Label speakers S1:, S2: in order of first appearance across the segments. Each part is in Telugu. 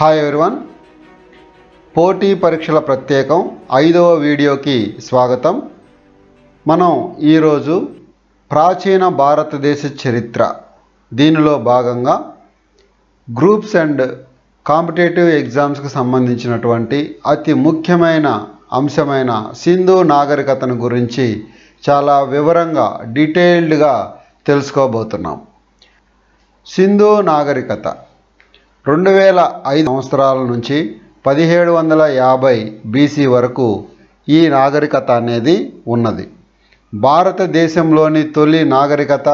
S1: హాయ్ ఎవరివన్ పోటీ పరీక్షల ప్రత్యేకం ఐదవ వీడియోకి స్వాగతం. మనం ఈరోజు ప్రాచీన భారతదేశ చరిత్ర. దీనిలో భాగంగా గ్రూప్స్ అండ్ కాంపిటేటివ్ ఎగ్జామ్స్కి సంబంధించినటువంటి అతి ముఖ్యమైన అంశమైన సింధు నాగరికతను గురించి చాలా వివరంగా డీటెయిల్డ్గా తెలుసుకోబోతున్నాం. సింధు నాగరికత. రెండు వేల ఐదు సంవత్సరాల నుంచి పదిహేడు వందల యాభై బీసీ వరకు ఈ నాగరికత అనేది ఉన్నది. భారతదేశంలోని తొలి నాగరికత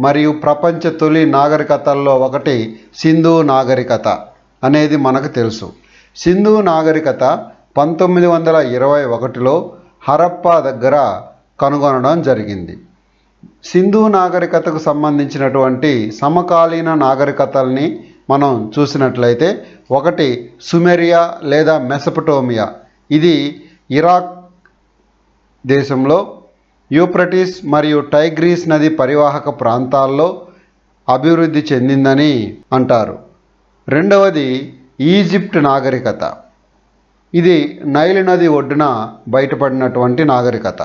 S1: మరియు ప్రపంచ తొలి నాగరికతల్లో ఒకటి సింధు నాగరికత అనేది మనకు తెలుసు. సింధు నాగరికత పంతొమ్మిది వందల ఇరవై ఒకటిలో హరప్పా దగ్గర కనుగొనడం జరిగింది. సింధు నాగరికతకు సంబంధించినటువంటి సమకాలీన నాగరికతల్ని మనం చూసినట్లయితే ఒకటి సుమెరియా లేదా మెసపటోమియా. ఇది ఇరాక్ దేశంలో యూప్రటిస్ మరియు టైగ్రీస్ నది పరివాహక ప్రాంతాల్లో అభివృద్ధి చెందిందని అంటారు. రెండవది ఈజిప్ట్ నాగరికత. ఇది నైలు నది ఒడ్డున బయటపడినటువంటి నాగరికత.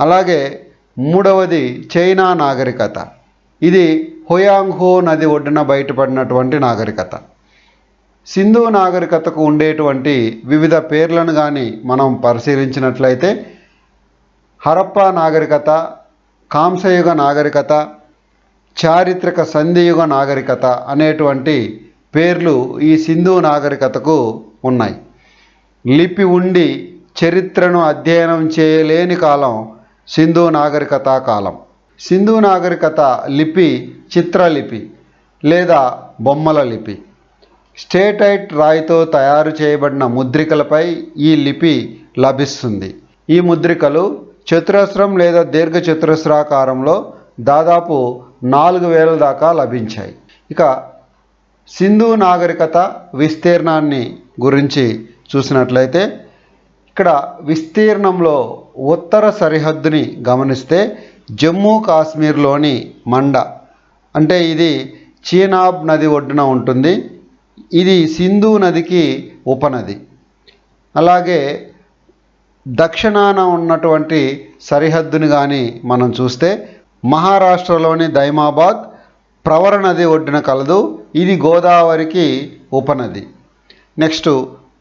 S1: అలాగే మూడవది చైనా నాగరికత. ఇది హోయాంగ్హో నది ఒడ్డున బయటపడినటువంటి నాగరికత. సింధు నాగరికతకు ఉండేటువంటి వివిధ పేర్లను కానీ మనం పరిశీలించినట్లయితే హరప్పా నాగరికత కాంసయుగ నాగరికత చారిత్రక సంధియుగ నాగరికత అనేటువంటి పేర్లు ఈ సింధు నాగరికతకు ఉన్నాయి. లిపి ఉండి చరిత్రను అధ్యయనం చేయలేని కాలం సింధు నాగరికత కాలం. సింధు నాగరికత లిపి చిత్రలిపి లేదా బొమ్మల లిపి. స్టేటైట్ రాయితో తయారు చేయబడిన ముద్రికలపై ఈ లిపి లభిస్తుంది. ఈ ముద్రికలు చతురస్రం లేదా దీర్ఘ చతురస్రాకారంలో దాదాపు నాలుగు వేల దాకా లభించాయి. ఇక సింధు నాగరికత విస్తీర్ణాన్ని గురించి చూసినట్లయితే ఇక్కడ విస్తీర్ణంలో ఉత్తర సరిహద్దుని గమనిస్తే జమ్మూ కాశ్మీర్లోని మండ అంటే ఇది చీనాబ్ నది ఒడ్డున ఉంటుంది. ఇది సింధు నదికి ఉపనది అలాగే దక్షిణాన ఉన్నటువంటి సరిహద్దుని కానీ మనం చూస్తే మహారాష్ట్రలోని దైమాబాద్ ప్రవర నది ఒడ్డున కలదు. ఇది గోదావరికి ఉపనది నెక్స్ట్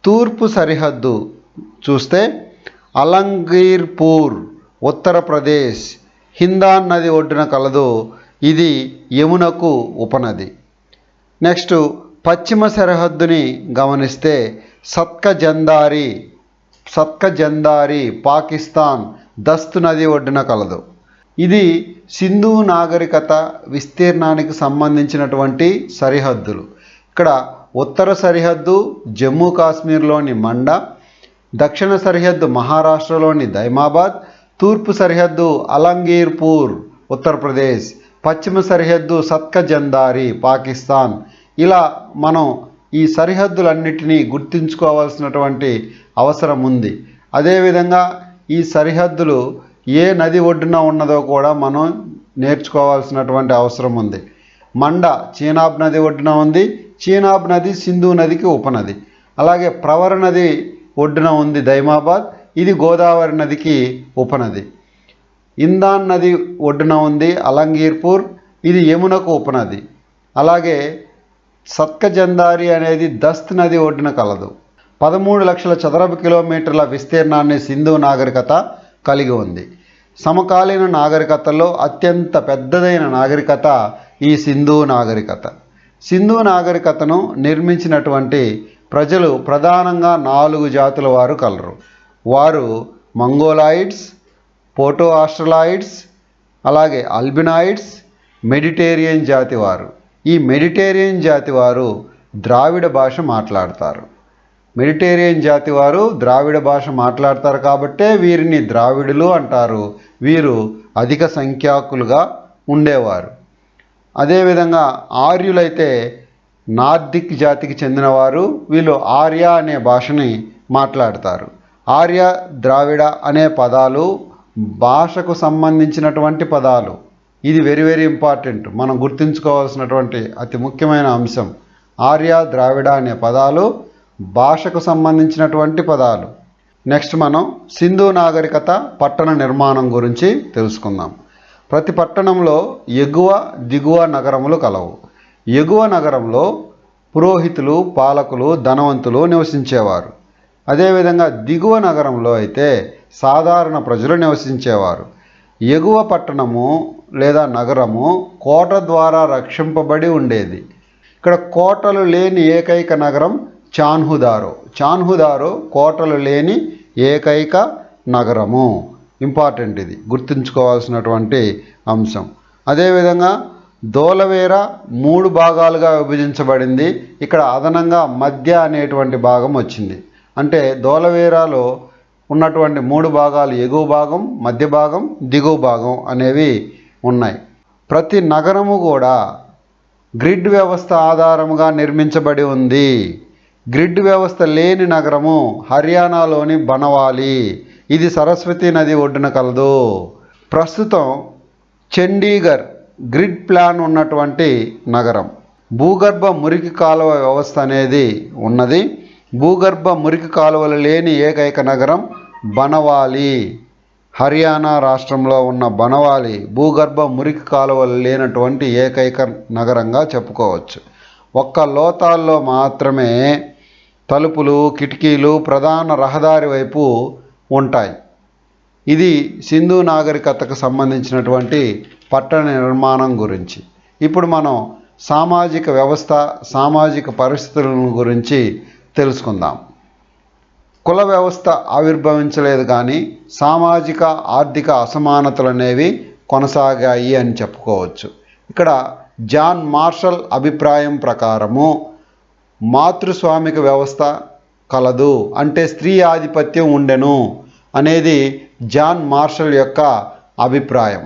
S1: తూర్పు సరిహద్దు చూస్తే అలంగీర్పూర్ ఉత్తరప్రదేశ్ హిందాన్ నది ఒడ్డున కలదు. ఇది యమునకు ఉపనది. నెక్స్ట్ పశ్చిమ సరిహద్దుని గమనిస్తే సత్క సత్కజందారి సత్క పాకిస్తాన్ దస్త్ నది ఒడ్డున కలదు. ఇది సింధు నాగరికత విస్తీర్ణానికి సంబంధించినటువంటి సరిహద్దులు. ఇక్కడ ఉత్తర సరిహద్దు జమ్మూ కాశ్మీర్లోని మండ దక్షిణ సరిహద్దు మహారాష్ట్రలోని దైమాబాద్ తూర్పు సరిహద్దు అలంగీర్పూర్ ఉత్తరప్రదేశ్. పశ్చిమ సరిహద్దు సత్కజందారి పాకిస్తాన్. ఇలా మనం ఈ సరిహద్దులన్నిటినీ గుర్తుంచుకోవాల్సినటువంటి అవసరం ఉంది. అదేవిధంగా ఈ సరిహద్దులు ఏ నది ఒడ్డున ఉన్నదో కూడా మనం నేర్చుకోవాల్సినటువంటి అవసరం ఉంది. మండ చీనాబ్ నది ఒడ్డున ఉంది. చీనాబ్ నది సింధు నదికి ఉపనది. అలాగే ప్రవర నది ఒడ్డున ఉంది దైమాబాద్. ఇది గోదావరి నదికి ఉపనది. ఇందాన్ నది ఒడ్డున ఉంది అలంగీర్పూర్ ఇది యమునకు ఉపనది. అలాగే సత్కజందారి అనేది దస్త్ నది ఒడ్డున కలదు. పదమూడు లక్షల చదరపు కిలోమీటర్ల విస్తీర్ణాన్ని సింధు నాగరికత కలిగి ఉంది. సమకాలీన నాగరికతలో అత్యంత పెద్దదైన నాగరికత ఈ సింధు నాగరికత. సింధు నాగరికతను నిర్మించినటువంటి ప్రజలు ప్రధానంగా నాలుగు జాతుల వారు కలరు. వారు మంగోలాయిడ్స్ పోటో ఆస్ట్రలాయిడ్స్ అలాగే అల్బినాయిడ్స్ మెడిటేరియన్ జాతి వారు. ఈ మెడిటేరియన్ జాతి వారు ద్రావిడ భాష మాట్లాడతారు. మెడిటేరియన్ జాతి వారు ద్రావిడ భాష మాట్లాడతారు కాబట్టే వీరిని ద్రావిడులు అంటారు. వీరు అధిక సంఖ్యాకులుగా ఉండేవారు. అదేవిధంగా ఆర్యులైతే నార్దిక్ జాతికి చెందినవారు. వీళ్ళు ఆర్య అనే భాషని మాట్లాడతారు. ఆర్య ద్రావిడ అనే పదాలు భాషకు సంబంధించినటువంటి పదాలు. ఇది వెరీ వెరీ ఇంపార్టెంట్ మనం గుర్తుంచుకోవాల్సినటువంటి అతి ముఖ్యమైన అంశం. ఆర్య ద్రావిడ అనే పదాలు భాషకు సంబంధించినటువంటి పదాలు. నెక్స్ట్ మనం సింధు నాగరికత పట్టణ నిర్మాణం గురించి తెలుసుకుందాం. ప్రతి పట్టణంలో ఎగువ దిగువ నగరములు కలవు. ఎగువ నగరంలో పురోహితులు పాలకులు ధనవంతులు నివసించేవారు. అదేవిధంగా దిగువ నగరంలో అయితే సాధారణ ప్రజలు నివసించేవారు. ఎగువ పట్టణము లేదా నగరము కోట ద్వారా రక్షింపబడి ఉండేది. ఇక్కడ కోటలు లేని ఏకైక నగరం చాన్హుదారు. చాన్హుదారు కోటలు లేని ఏకైక నగరము. ఇంపార్టెంట్ ఇది. గుర్తుంచుకోవాల్సినటువంటి అంశం. అదేవిధంగా దోలవేర మూడు భాగాలుగా విభజించబడింది. ఇక్కడ అదనంగా మధ్య అనేటువంటి భాగం వచ్చింది. అంటే ధోలవీరాలో ఉన్నటువంటి మూడు భాగాలు ఎగువ భాగం మధ్య భాగం దిగువ భాగం అనేవి ఉన్నాయి. ప్రతి నగరము కూడా గ్రిడ్ వ్యవస్థ ఆధారముగా నిర్మించబడి ఉంది. గ్రిడ్ వ్యవస్థ లేని నగరము హర్యానాలోని బనవాలి. ఇది సరస్వతి నది ఒడ్డున కలదు. ప్రస్తుతం చండీగర్ గ్రిడ్ ప్లాన్ ఉన్నటువంటి నగరం. భూగర్భ మురికి కాలువ వ్యవస్థ అనేది ఉన్నది. భూగర్భ మురికి కాలువలు లేని ఏకైక నగరం బనవాలి. హర్యానా రాష్ట్రంలో ఉన్న బనవాలి భూగర్భ మురికి కాలువలు లేనటువంటి ఏకైక నగరంగా చెప్పుకోవచ్చు. ఒక్క లోతాల్లో మాత్రమే తలుపులు కిటికీలు ప్రధాన రహదారి వైపు ఉంటాయి. ఇది సింధు నాగరికతకు సంబంధించినటువంటి పట్టణ నిర్మాణం గురించి. ఇప్పుడు మనం సామాజిక వ్యవస్థ సామాజిక పరిస్థితులను గురించి తెలుసుకుందాం. కుల వ్యవస్థ ఆవిర్భవించలేదు కానీ సామాజిక ఆర్థిక అసమానతలు అనేవి కొనసాగాయి అని చెప్పుకోవచ్చు. ఇక్కడ జాన్ మార్షల్ అభిప్రాయం ప్రకారము మాతృస్వామిక వ్యవస్థ కలదు అంటే స్త్రీ ఆధిపత్యం ఉండెను అనేది జాన్ మార్షల్ యొక్క అభిప్రాయం.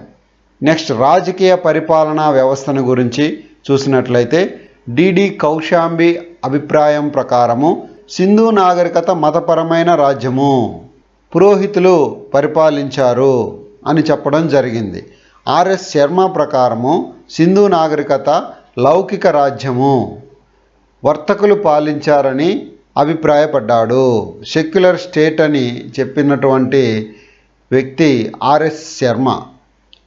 S1: నెక్స్ట్ రాజకీయ పరిపాలనా వ్యవస్థను గురించి చూసినట్లయితే డిడి కౌశాంబి అభిప్రాయం ప్రకారము సింధు నాగరికత మతపరమైన రాజ్యము. పురోహితులు పరిపాలించారు అని చెప్పడం జరిగింది. ఆర్ఎస్ శర్మ ప్రకారము సింధు నాగరికత లౌకిక రాజ్యము. వర్తకులు పాలించారని అభిప్రాయపడ్డాడు. సెక్యులర్ స్టేట్ అని చెప్పినటువంటి వ్యక్తి ఆర్ఎస్ శర్మ.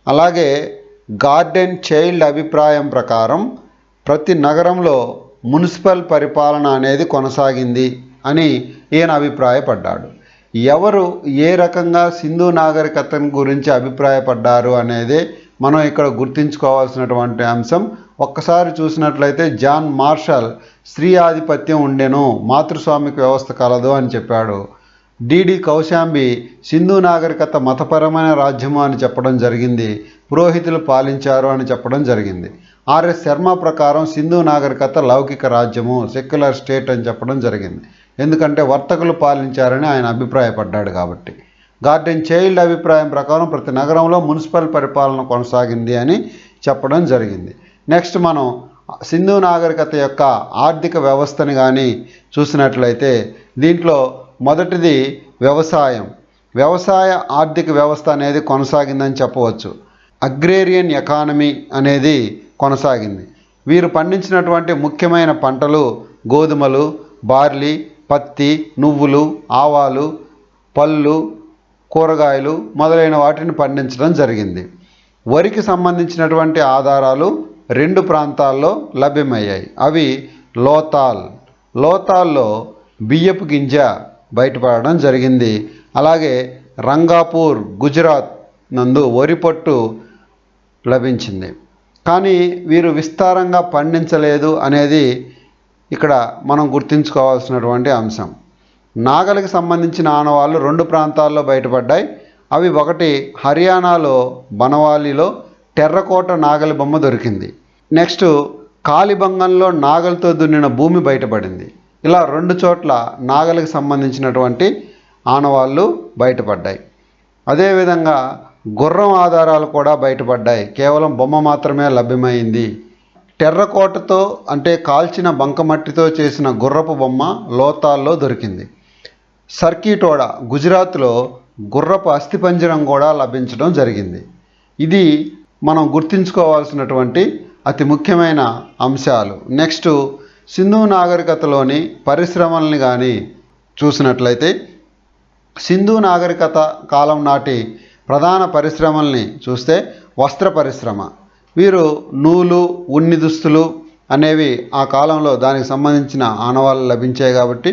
S1: అలాగే గార్డెన్ చైల్డ్ అభిప్రాయం ప్రకారం ప్రతి నగరంలో మున్సిపల్ పరిపాలన అనేది కొనసాగింది అని ఈయన అభిప్రాయపడ్డాడు. ఎవరు ఏ రకంగా సింధు నాగరికతను గురించి అభిప్రాయపడ్డారు అనేది మనం ఇక్కడ గుర్తుంచుకోవాల్సినటువంటి అంశం. ఒక్కసారి చూసినట్లయితే జాన్ మార్షల్ స్త్రీ ఆధిపత్యం ఉండెను మాతృస్వామిక వ్యవస్థ కలదు అని చెప్పాడు. డిడి కౌశాంబి సింధు నాగరికత మతపరమైన రాజ్యము అని చెప్పడం జరిగింది పురోహితులు పాలించారు అని చెప్పడం జరిగింది. ఆర్ఎస్ శర్మ ప్రకారం సింధు నాగరికత లౌకిక రాజ్యము సెక్యులర్ స్టేట్ అని చెప్పడం జరిగింది. ఎందుకంటే వర్తకులు పాలించారని ఆయన అభిప్రాయపడ్డాడు కాబట్టి. గార్డెన్ చైల్డ్ అభిప్రాయం ప్రకారం ప్రతి నగరంలో మున్సిపల్ పరిపాలన కొనసాగింది అని చెప్పడం జరిగింది. నెక్స్ట్ మనం సింధు నాగరికత యొక్క ఆర్థిక వ్యవస్థని కానీ చూసినట్లయితే దీంట్లో మొదటిది వ్యవసాయం. వ్యవసాయ ఆర్థిక వ్యవస్థ అనేది కొనసాగిందని చెప్పవచ్చు. అగ్రేరియన్ ఎకానమీ అనేది కొనసాగింది. వీరు పండించినటువంటి ముఖ్యమైన పంటలు గోధుమలు బార్లీ పత్తి నువ్వులు ఆవాలు పళ్ళు కూరగాయలు మొదలైన వాటిని పండించడం జరిగింది. వరికి సంబంధించినటువంటి ఆధారాలు రెండు ప్రాంతాల్లో లభ్యమయ్యాయి. అవి లోతాల్. లోతాల్లో బియ్యపు గింజ బయటపడడం జరిగింది. అలాగే రంగాపూర్ గుజరాత్ నందు వరి పొట్టు లభించింది. కానీ వీరు విస్తారంగా పండించలేదు అనేది ఇక్కడ మనం గుర్తుంచుకోవాల్సినటువంటి అంశం. నాగలికి సంబంధించిన ఆనవాళ్ళు రెండు ప్రాంతాల్లో బయటపడ్డాయి. అవి ఒకటి హర్యానాలో బనవాలిలో టెర్రకోట నాగలి బొమ్మ దొరికింది. నెక్స్ట్ కాలిబంగంలో నాగలితో దున్నిన భూమి బయటపడింది. ఇలా రెండు చోట్ల నాగలికి సంబంధించినటువంటి ఆనవాళ్ళు బయటపడ్డాయి. అదేవిధంగా గుర్రం ఆధారాలు కూడా బయటపడ్డాయి. కేవలం బొమ్మ మాత్రమే లభ్యమైంది. టెర్రకోటతో అంటే కాల్చిన బంకమట్టితో చేసిన గుర్రపు బొమ్మ లోతాల్లో దొరికింది. సర్కీటోడా గుజరాత్లో గుర్రపు అస్థిపంజరం కూడా లభించడం జరిగింది. ఇది మనం గుర్తుంచుకోవాల్సినటువంటి అతి ముఖ్యమైన అంశాలు. నెక్స్ట్ సింధు నాగరికతలోని పరిశ్రమల్ని కానీ చూసినట్లయితే సింధు నాగరికత కాలం నాటి ప్రధాన పరిశ్రమల్ని చూస్తే వస్త్ర పరిశ్రమ. వీరు నూలు ఉన్ని దుస్తులు అనేవి ఆ కాలంలో దానికి సంబంధించిన ఆనవాళ్ళు లభించాయి కాబట్టి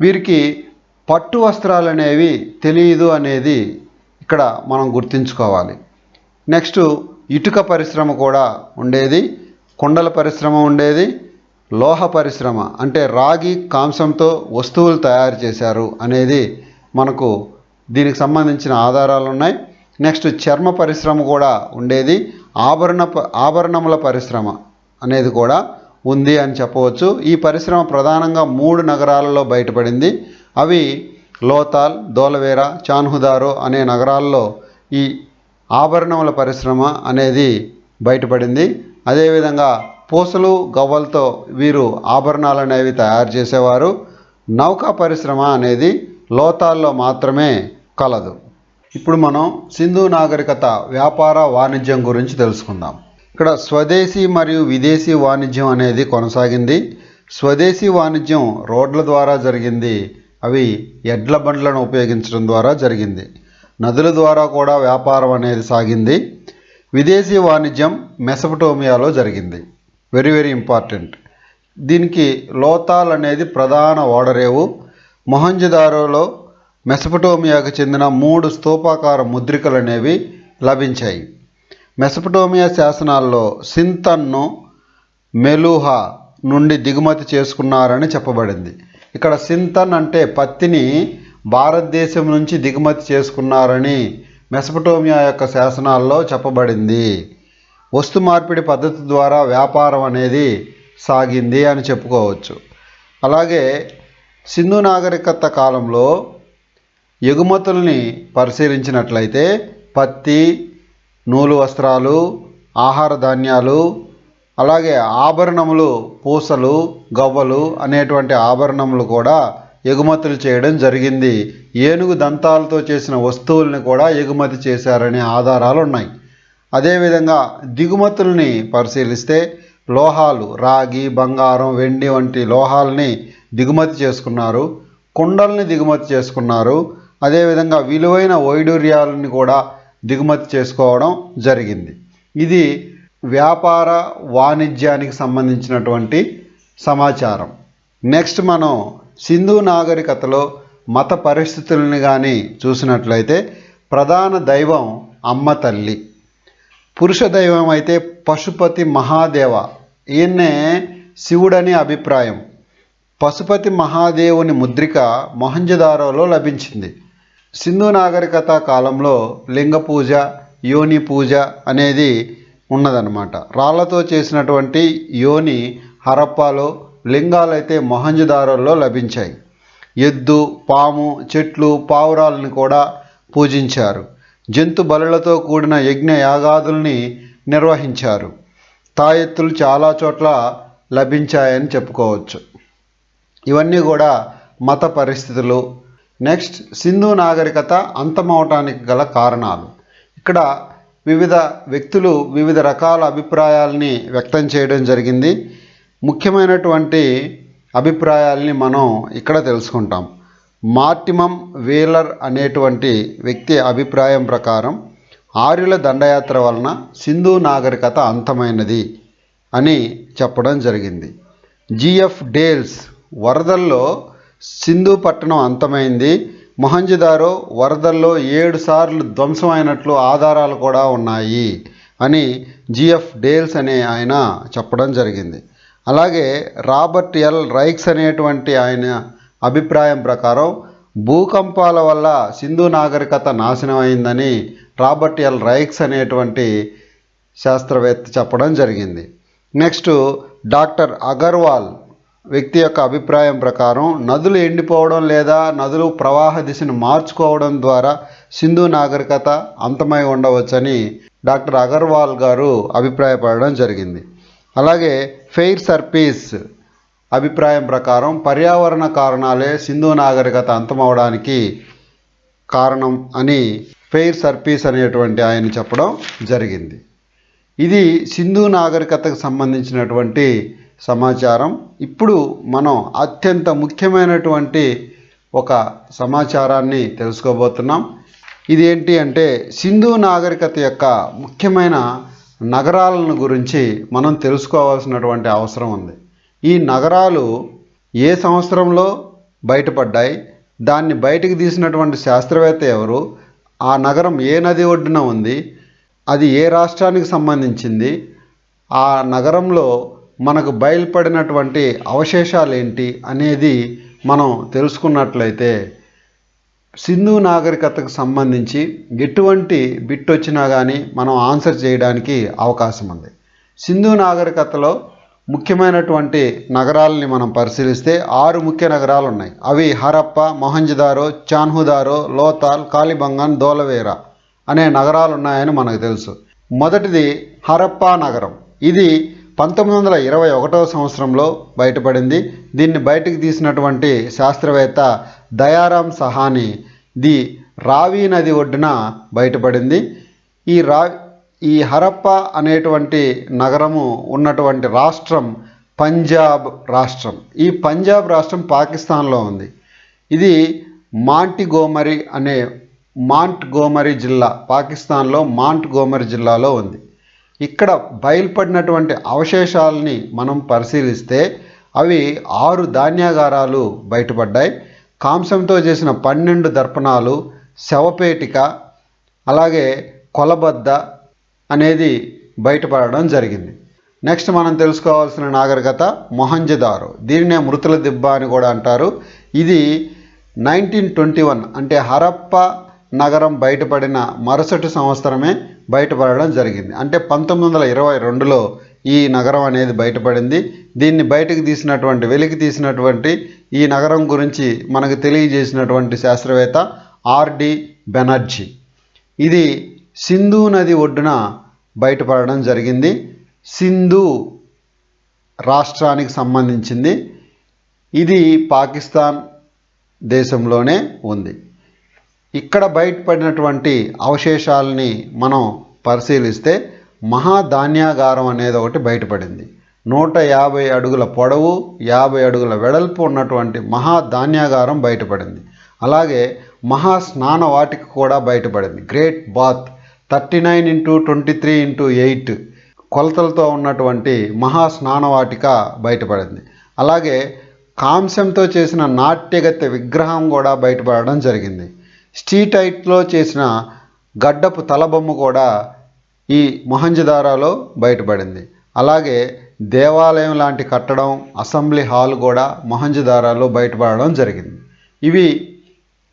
S1: వీరికి పట్టు వస్త్రాలు అనేవి తెలియదు అనేది ఇక్కడ మనం గుర్తుంచుకోవాలి. నెక్స్ట్ ఇటుక పరిశ్రమ కూడా ఉండేది కుండల పరిశ్రమ ఉండేది లోహ పరిశ్రమ అంటే రాగి కాంసంతో వస్తువులు తయారు చేశారు అనేది మనకు దీనికి సంబంధించిన ఆధారాలు ఉన్నాయి. నెక్స్ట్ చర్మ పరిశ్రమ కూడా ఉండేది. ఆభరణ ఆభరణముల పరిశ్రమ అనేది కూడా ఉంది అని చెప్పవచ్చు. ఈ పరిశ్రమ ప్రధానంగా మూడు నగరాలలో బయటపడింది. అవి లోతాల్ దోలవేర చాన్హుదారో అనే నగరాల్లో ఈ ఆభరణముల పరిశ్రమ అనేది బయటపడింది. అదేవిధంగా పూసలు గవ్వలతో వీరు ఆభరణాలు అనేవి తయారు చేసేవారు. నౌకా పరిశ్రమ అనేది లోతాల్లో మాత్రమే కలదు. ఇప్పుడు మనం సింధు నాగరికత వ్యాపార వాణిజ్యం గురించి తెలుసుకుందాం. ఇక్కడ స్వదేశీ మరియు విదేశీ వాణిజ్యం అనేది కొనసాగింది. స్వదేశీ వాణిజ్యం రోడ్ల ద్వారా జరిగింది. అవి ఎడ్ల బండ్లను ఉపయోగించడం ద్వారా జరిగింది. నదుల ద్వారా కూడా వ్యాపారం అనేది సాగింది. విదేశీ వాణిజ్యం మెసపటోమియాలో జరిగింది. వెరీ వెరీ ఇంపార్టెంట్ దీనికి లోతాల్ అనేది ప్రధాన ఓడరేవు. మొహంజదారోలో మెసపటోమియాకు చెందిన మూడు స్తూపాకార ముద్రికలు అనేవి లభించాయి. మెసపటోమియా శాసనాల్లో సింతన్ను మెలూహా నుండి దిగుమతి చేసుకున్నారని చెప్పబడింది. ఇక్కడ సింతన్ అంటే పత్తిని భారతదేశం నుంచి దిగుమతి చేసుకున్నారని మెసపటోమియా యొక్క శాసనాల్లో చెప్పబడింది. వస్తు మార్పిడి పద్ధతి ద్వారా వ్యాపారం అనేది సాగింది అని చెప్పుకోవచ్చు. అలాగే సింధు నాగరికత కాలంలో ఎగుమతుల్ని పరిశీలించినట్లయితే పత్తి నూలు వస్త్రాలు ఆహార ధాన్యాలు అలాగే ఆభరణములు పూసలు గవ్వలు అనేటువంటి ఆభరణములు కూడా ఎగుమతులు చేయడం జరిగింది. ఏనుగు దంతాలతో చేసిన వస్తువుల్ని కూడా ఎగుమతి చేశారనే ఆధారాలు ఉన్నాయి అదేవిధంగా దిగుమతుల్ని పరిశీలిస్తే లోహాలు రాగి బంగారం వెండి వంటి లోహాలని దిగుమతి చేసుకున్నారు. కుండల్ని దిగుమతి చేసుకున్నారు. అదేవిధంగా విలువైన వైడూర్యాలని కూడా దిగుమతి చేసుకోవడం జరిగింది. ఇది వ్యాపార వాణిజ్యానికి సంబంధించినటువంటి సమాచారం. నెక్స్ట్ మనం సింధు నాగరికతలో మత పరిస్థితుల్ని కానీ చూసినట్లయితే ప్రధాన దైవం అమ్మ తల్లి. పురుష దైవం అయితే పశుపతి మహాదేవ. ఈయన్నే శివుడని అభిప్రాయం. పశుపతి మహాదేవుని ముద్రిక మొహంజదారోలో లభించింది. సింధు నాగరికత కాలంలో లింగ పూజ యోని పూజ అనేది ఉన్నదన్నమాట. రాళ్ళతో చేసినటువంటి యోని హరప్పాలో లింగాలైతే మొహంజదారోలో లభించాయి. ఎద్దు పాము చెట్లు పావురాలను కూడా పూజించారు. జంతు బలులతో కూడిన యజ్ఞ యాగాదుల్ని నిర్వహించారు. తాయెత్తులు చాలా చోట్ల లభించాయని చెప్పుకోవచ్చు. ఇవన్నీ కూడా మత పరిస్థితులు నెక్స్ట్ సింధు నాగరికత అంతమవటానికి గల కారణాలు. ఇక్కడ వివిధ వ్యక్తులు వివిధ రకాల అభిప్రాయాల్ని వ్యక్తం చేయడం జరిగింది. ముఖ్యమైనటువంటి అభిప్రాయాల్ని మనం ఇక్కడ తెలుసుకుంటాం. మార్టిమం వేలర్ అనేటువంటి వ్యక్తి అభిప్రాయం ప్రకారం ఆర్యుల దండయాత్ర వలన సింధు నాగరికత అంతమైనది అని చెప్పడం జరిగింది. జిఎఫ్ డేల్స్ వరదల్లో సింధు పట్టణం అంతమైంది. మొహంజదారో వరదల్లో ఏడు సార్లు ధ్వంసమైనట్లు ఆధారాలు కూడా ఉన్నాయి అని జిఎఫ్ డేల్స్ అనే ఆయన చెప్పడం జరిగింది. అలాగే రాబర్ట్ ఎల్. రైక్స్ అనేటువంటి ఆయన అభిప్రాయం ప్రకారం భూకంపాల వల్ల సింధు నాగరికత నాశనమైందని రాబర్ట్ ఎల్. రైక్స్ అనేటువంటి శాస్త్రవేత్త చెప్పడం జరిగింది. నెక్స్ట్ డాక్టర్ అగర్వాల్ వ్యక్తి యొక్క అభిప్రాయం ప్రకారం నదులు ఎండిపోవడం లేదా నదులు ప్రవాహ దిశను మార్చుకోవడం ద్వారా సింధు నాగరికత అంతమై ఉండవచ్చని డాక్టర్ అగర్వాల్ గారు అభిప్రాయపడడం జరిగింది. అలాగే ఫెయిర్ సర్పీస్ అభిప్రాయం ప్రకారం పర్యావరణ కారణాలే సింధు నాగరికత అంతమవడానికి కారణం అని ఫెయిర్ సర్పీస్ అనేటువంటి ఆయన చెప్పడం జరిగింది. ఇది సింధు నాగరికతకు సంబంధించినటువంటి సమాచారం. ఇప్పుడు మనం అత్యంత ముఖ్యమైనటువంటి ఒక సమాచారాన్ని తెలుసుకోబోతున్నాం. ఇది ఏంటి అంటే సింధు నాగరికత యొక్క ముఖ్యమైన నగరాలను గురించి మనం తెలుసుకోవాల్సినటువంటి అవసరం ఉంది. ఈ నగరాలు ఏ సంవత్సరంలో బయటపడ్డాయి? దాన్ని బయటికి తీసినటువంటి శాస్త్రవేత్త ఎవరు? ఆ నగరం ఏ నది ఒడ్డున ఉంది? అది ఏ రాష్ట్రానికి సంబంధించింది? ఆ నగరంలో మనకు బయలుపడినటువంటి అవశేషాలు ఏంటి అనేది మనం తెలుసుకున్నట్లయితే సింధు నాగరికతకు సంబంధించి ఎటువంటి బిట్ వచ్చినా కానీ మనం ఆన్సర్ చేయడానికి అవకాశం ఉంది సింధు నాగరికతలో ముఖ్యమైనటువంటి నగరాలని మనం పరిశీలిస్తే ఆరు ముఖ్య నగరాలు ఉన్నాయి అవి హరప్ప మొహంజదారో చాన్హుదారో లోతాల్ కాలిబంగన్ దోలవేరా అనే నగరాలు ఉన్నాయని మనకు తెలుసు. మొదటిది హరప్పా నగరం. ఇది పంతొమ్మిది వందల ఇరవై ఒకటవ సంవత్సరంలో బయటపడింది. దీన్ని బయటకు తీసినటువంటి శాస్త్రవేత్త దయారాం సహాని ది రావి నది ఒడ్డున బయటపడింది. ఈ రా ఈ హరప్ప అనేటువంటి నగరము ఉన్నటువంటి రాష్ట్రం పంజాబ్ రాష్ట్రం. ఈ పంజాబ్ రాష్ట్రం పాకిస్తాన్లో ఉంది. ఇది మాంటి గోమరి అనే మాంట్ గోమరి జిల్లా పాకిస్తాన్లో మాంట్ గోమరి జిల్లాలో ఉంది. ఇక్కడ బయలుపడినటువంటి అవశేషాలని మనం పరిశీలిస్తే అవి ఆరు ధాన్యాగారాలు బయటపడ్డాయి. కాంసంతో చేసిన పన్నెండు దర్పణాలు శవపేటిక అలాగే కొలబద్ద అనేది బయటపడడం జరిగింది. నెక్స్ట్ మనం తెలుసుకోవాల్సిన నాగరికత మొహంజదారు. దీనినే మృతుల దిబ్బ అని కూడా అంటారు. ఇది నైన్టీన్ ట్వంటీ వన్ అంటే హరప్ప నగరం బయటపడిన మరుసటి సంవత్సరమే బయటపడడం జరిగింది. అంటే పంతొమ్మిది వందల ఇరవై రెండులో ఈ నగరం అనేది బయటపడింది. దీన్ని బయటకు తీసినటువంటి వెలికి తీసినటువంటి ఈ నగరం గురించి మనకు తెలియజేసినటువంటి శాస్త్రవేత్త ఆర్డి బెనర్జీ. ఇది సింధు నది ఒడ్డున బయటపడడం జరిగింది. సింధు రాష్ట్రానికి సంబంధించింది. ఇది పాకిస్తాన్ దేశంలోనే ఉంది. ఇక్కడ బయటపడినటువంటి అవశేషాలని మనం పరిశీలిస్తే మహాధాన్యాగారం అనేది ఒకటి బయటపడింది. నూట యాభై అడుగుల పొడవు యాభై అడుగుల వెడల్పు ఉన్నటువంటి మహాధాన్యాగారం బయటపడింది. అలాగే మహా స్నాన వాటిక కూడా బయటపడింది. Great bath thirty nine into twenty three into eight కొలతలతో ఉన్నటువంటి మహా స్నానవాటిక బయటపడింది. అలాగే కాంస్యంతో చేసిన నాట్యగత్య విగ్రహం కూడా బయటపడడం జరిగింది. స్టీటైట్లో చేసిన గడ్డపు తలబొమ్మ కూడా ఈ మొహంజదారాలో బయటపడింది. అలాగే దేవాలయం లాంటి కట్టడం అసెంబ్లీ హాల్ కూడా మొహంజదారాలో బయటపడడం జరిగింది. ఇవి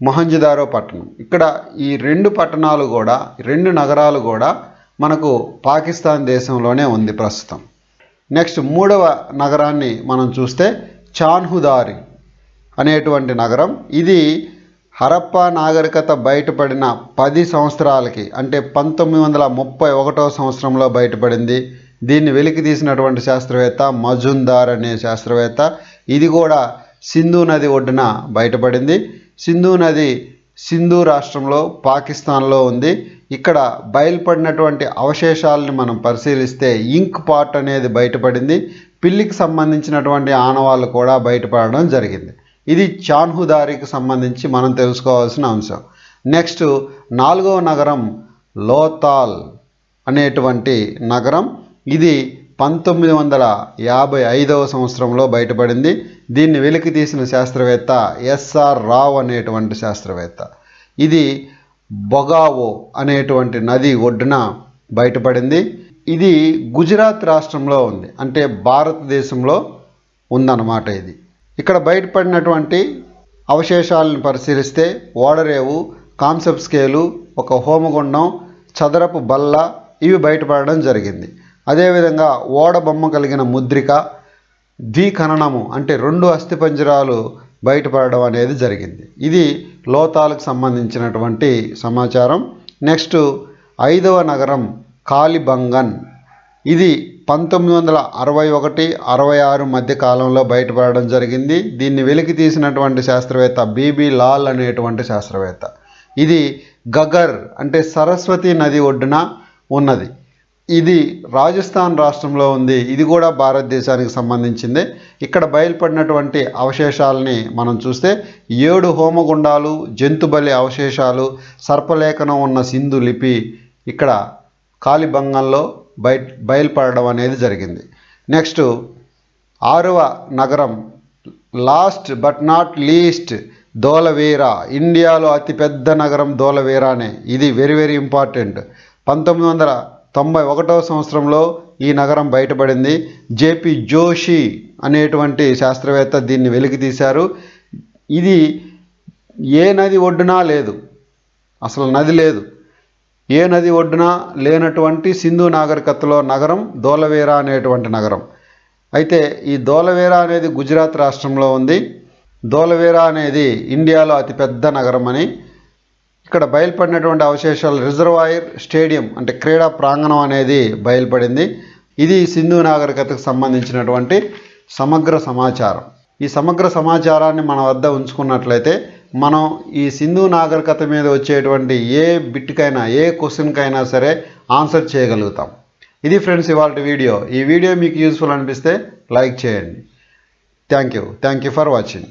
S1: మొహంజదారో పట్టణం. ఇక్కడ ఈ రెండు పట్టణాలు కూడా రెండు నగరాలు కూడా మనకు పాకిస్తాన్ దేశంలోనే ఉంది ప్రస్తుతం. నెక్స్ట్ మూడవ నగరాన్ని మనం చూస్తే చాన్హుదారి అనేటువంటి నగరం. ఇది హరప్పా నాగరికత బయటపడిన పది సంవత్సరాలకి అంటే పంతొమ్మిది వందల ముప్పై ఒకటో సంవత్సరంలో బయటపడింది. దీన్ని వెలికి తీసినటువంటి శాస్త్రవేత్త మజుందార్ అనే శాస్త్రవేత్త. ఇది కూడా సింధు నది ఒడ్డున బయటపడింది. సింధు నది సింధు రాష్ట్రంలో పాకిస్తాన్లో ఉంది. ఇక్కడ బయలుపడినటువంటి అవశేషాలను మనం పరిశీలిస్తే ఇంక్ పాట్ అనేది బయటపడింది. పిల్లికి సంబంధించినటువంటి ఆనవాళ్ళు కూడా బయటపడడం జరిగింది. ఇది చాన్హుదారికి సంబంధించి మనం తెలుసుకోవాల్సిన అంశం. నెక్స్ట్ నాలుగవ నగరం లోతాల్ అనేటువంటి నగరం. ఇది పంతొమ్మిది వందల యాభై ఐదవ సంవత్సరంలో బయటపడింది. దీన్ని వెలికి తీసిన శాస్త్రవేత్త ఎస్ఆర్ రావ్ అనేటువంటి శాస్త్రవేత్త. ఇది బొగావో అనేటువంటి నది ఒడ్డున బయటపడింది. ఇది గుజరాత్ రాష్ట్రంలో ఉంది. అంటే భారతదేశంలో ఉందన్నమాట ఇది. ఇక్కడ బయటపడినటువంటి అవశేషాలను పరిశీలిస్తే ఓడరేవు కాన్సెప్ట్ స్కేలు ఒక హోమగుండం చదరపు బల్ల ఇవి బయటపడడం జరిగింది. అదేవిధంగా ఓడ బొమ్మ కలిగిన ముద్రిక ద్విఖననము అంటే రెండు అస్థిపంజరాలు బయటపడడం అనేది జరిగింది. ఇది లోతాలకు సంబంధించినటువంటి సమాచారం. నెక్స్ట్ ఐదవ నగరం కాలిబంగన్. ఇది పంతొమ్మిది వందల అరవై ఒకటి అరవై ఆరు మధ్య కాలంలో బయటపడడం జరిగింది. దీన్ని వెలికి తీసినటువంటి శాస్త్రవేత్త బీబీ లాల్ అనేటువంటి శాస్త్రవేత్త. ఇది గగర్ అంటే సరస్వతి నది ఒడ్డున ఉన్నది. ఇది రాజస్థాన్ రాష్ట్రంలో ఉంది. ఇది కూడా భారతదేశానికి సంబంధించిందే. ఇక్కడ బయలుపడినటువంటి అవశేషాలని మనం చూస్తే ఏడు హోమగుండాలు జంతుబలి అవశేషాలు సర్పలేఖనం ఉన్న సింధు లిపి ఇక్కడ కాలిబంగంలో బయ బయలుపడడం అనేది జరిగింది. నెక్స్ట్ ఆరవ నగరం last but not least Dholavira ఇండియాలో అతిపెద్ద నగరం ధోలవీరానే ఇది వెరీ వెరీ ఇంపార్టెంట్. పంతొమ్మిది వందల తొంభై ఒకటవ సంవత్సరంలో ఈ నగరం బయటపడింది. జేపి జోషి అనేటువంటి శాస్త్రవేత్త దీన్ని వెలికి తీశారు. ఇది ఏ నది ఒడ్డునా లేదు. అసలు నది లేదు. ఏ నది ఒడ్డున లేనటువంటి సింధు నాగరికతలో నగరం దోలవేరా అనేటువంటి నగరం. అయితే ఈ దోలవేరా అనేది గుజరాత్ రాష్ట్రంలో ఉంది. దోలవేరా అనేది ఇండియాలో అతిపెద్ద నగరం అని. ఇక్కడ బయలుపడినటువంటి అవశేషాలు రిజర్వాయర్ స్టేడియం అంటే క్రీడా ప్రాంగణం అనేది బయలుపడింది. ఇది సింధు నాగరికతకు సంబంధించినటువంటి సమగ్ర సమాచారం. ఈ సమగ్ర సమాచారాన్ని మన వద్ద ఉంచుకున్నట్లయితే మనం ఈ సింధు నాగరికత మీద వచ్చేటువంటి ఏ బిట్కైనా ఏ క్వశ్చన్కైనా సరే ఆన్సర్ చేయగలుగుతాం. ఇది ఫ్రెండ్స్ ఇవాళ వీడియో. ఈ వీడియో మీకు యూస్ఫుల్ అనిపిస్తే లైక్ చేయండి. Thank you. Thank you for watching.